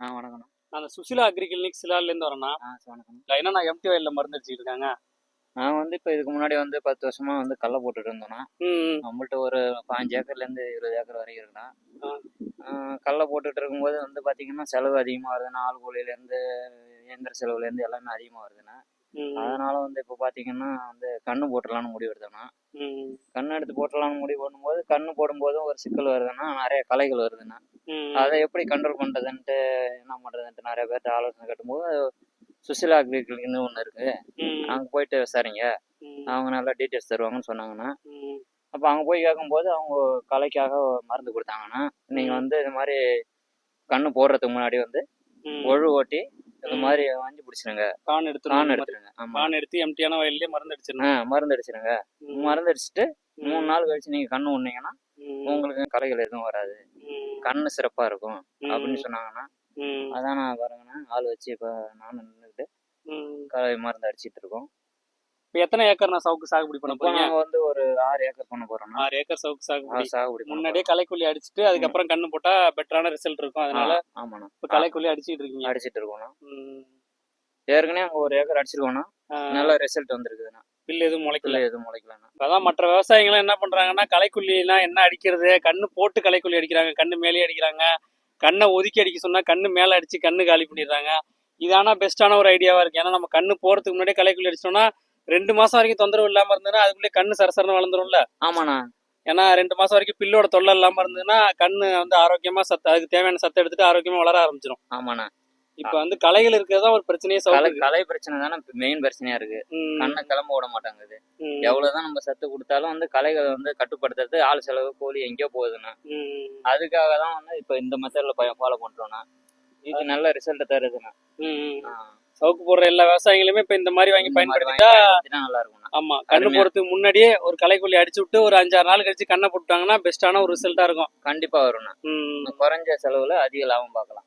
ஆ வணக்கண்ணா நான் Susila agri clinic சிலாலேருந்து வரேண்ணா. ஆ வணக்கம் என்ன நான் எம்டி வயலில் மருந்து அடிச்சிட்டு இருக்காங்க? நான் வந்து இப்போ இதுக்கு முன்னாடி வந்து பத்து வருஷமா வந்து கடலை போட்டுட்டு இருந்தோம்னா நம்மள்ட்ட ஒரு பாஞ்சு ஏக்கர்லேருந்து இருபது ஏக்கர் வரைக்கும் இருக்குண்ணா. கடலை போட்டுட்டு இருக்கும்போது வந்து பார்த்தீங்கன்னா செலவு அதிகமாக வருதுண்ணா. ஆள் கூலியிலேருந்து இயந்திர செலவுலேருந்து எல்லாமே அதிகமாக வருதுண்ணா. அதனால வந்து இப்போ பார்த்தீங்கன்னா வந்து கண்ணு போட்டுடலான்னு முடிவு எடுத்தோம்னா கண்ணு எடுத்து போட்டுடலாம்னு முடிவு பண்ணும்போது கண்ணு போடும்போதும் ஒரு சிக்கல் வருதுன்னா நிறைய களைகள் வருதுண்ணா. அதை எப்படி கண்ட்ரோல் பண்ணுறதுன்ட்டு என்ன பண்ணுறதுன்ட்டு நிறைய பேர்ட்ட ஆலோசனை கேட்டும்போது சுசிலா அக்ரிகல்னு ஒன்று இருக்குது அங்கே போயிட்டு விசாரிங்க. அவங்க நல்லா டீட்டெயில்ஸ் தருவாங்கன்னு சொன்னாங்கன்னா. அப்போ அங்கே போய் கேட்கும்போது அவங்க கலைக்காக மருந்து கொடுத்தாங்கன்னா நீங்கள் வந்து இது மாதிரி கண்ணு போடுறதுக்கு முன்னாடி வந்து. ஒழு ஓட்டி இந்த. மாதிரி வாங்கி பிடிச்சிருங்க. கான் கான் எடுத்துருவோம் எடுத்துருங்க கான் எடுத்து எம்டியான வயல்லே மருந்து ஆ அடிச்சிடணும் மருந்து அடிச்சிருங்க. மருந்து அடிச்சுட்டு மூணு நாள் கழிச்சு நீங்கள் கண்ணு உண்ணீங்கன்னா உங்களுக்கு கலைகள் எதுவும் வராது. கண்ணு சிறப்பாக இருக்கும் அப்படின்னு சொன்னாங்கன்னா அதான் நான் பாருங்கண்ணா ஆள் வச்சு இப்போ நானும் நின்றுக்கிட்டு ம். கலை மருந்து அடிச்சிட்டு இருக்கோம். இப்போ எத்தனை ஏக்கர் நான் சவுக்கு சாகுபடி பண்ண போறீங்க? நாங்கள் வந்து ஒரு ஆறு ஏக்கர் பண்ண போகிறோம்னா ஆறு ஏக்கர் சவுக்கு சாகுபடி. சாகுபடி முன்னாடியே களைக்கொல்லி அடிச்சுட்டு அதுக்கப்புறம் கண்ணு போட்டா பெட்டரான ரிசல்ட் இருக்கும். போறோம். அதனால ஆமாண்ணா. இப்போ களைக்கொல்லி அடிச்சிட்டு இருக்கீங்க. அடிச்சிட்டு இருக்கோம்ண்ணா. ம். ஏற்கனவே அங்கே ஒரு ஏக்கர் அடிச்சிருக்கோம்னா நல்ல ரிசல்ட் வந்திருக்குதுண்ணா. பில்லு எதுவும் முளைக்கல. எதுவும் முளைக்கலண்ணா. அதான் மற்ற விவசாயிகள் என்ன பண்றாங்கன்னா களைக்கொல்லிலாம் என்ன அடிக்கிறது? கண்ணு போட்டு களைக்கொல்லி அடிக்கிறாங்க கண்ணு மேலேயே அடிக்கிறாங்க. கண்ணை ஒதுக்கி அடிக்க சொன்னா கண்ணு மேல அடிச்சு கண்ணு காலி பண்ணிடுறாங்க. இதானா பெஸ்ட்டான ஒரு ஐடியாவா இருக்கு. ஏன்னா நம்ம கண்ணு போறதுக்கு முன்னாடியே களைக்கொல்லி அடிச்சோம்னா ரெண்டு மாசம் வரைக்கும் தொந்தரவு இல்லாம இருந்ததுன்னா அதுக்குள்ளே கண்ணு சரசரன்னு வளர்ந்துரும்ல. ஆமாண்ணா. ஏன்னா ரெண்டு மாசம் வரைக்கும் பில்லோட தொல்லை இல்லாம இருந்ததுன்னா கண்ணு வந்து ஆரோக்கியமா சத்து அதுக்கு தேவையான சத்து எடுத்துட்டு ஆரோக்கியமா வளர ஆரம்பிச்சிடும் ஆமாண்ணா. இப்ப வந்து களைகள் இருக்கிறதா ஒரு பிரச்சனையே கலை கலை பிரச்சனை தானே மெயின் பிரச்சனையா இருக்கு. கண்ணை கிளம்ப விட மாட்டாங்குது. எவ்வளவுதான் நம்ம சத்து கொடுத்தாலும் வந்து கலைகளை வந்து கட்டுப்படுத்துறது ஆள் செலவு கூலி எங்கேயோ போகுதுண்ணா. ம், அதுக்காக தான் வந்து இப்போ இந்த மெத்தட்ல ஃபாலோ பண்றோம்ண்ணா இது நல்ல ரிசல்ட் தருதுண்ணா. சவுக்கு போடுற எல்லா விவசாயிகளுமே இப்ப இந்த மாதிரி வாங்கி பயன்படுத்திட்டா நல்லா இருக்கும்ண்ணா ஆமா கண்ணு அருமையா. போடுறதுக்கு முன்னாடியே ஒரு களைக்கொல்லி அடிச்சு விட்டு ஒரு அஞ்சாறு நாள் கழிச்சு கண்ணை போட்டாங்கன்னா பெஸ்டான ஒரு ரிசல்ட்டா இருக்கும். கண்டிப்பா வரும்ண்ணா. குறைஞ்ச செலவுல அதிக லாபம் பார்க்கலாம்.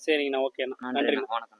சரிங்கண்ணா ஓகேண்ணா. நன்றிண்ணா வணக்கம்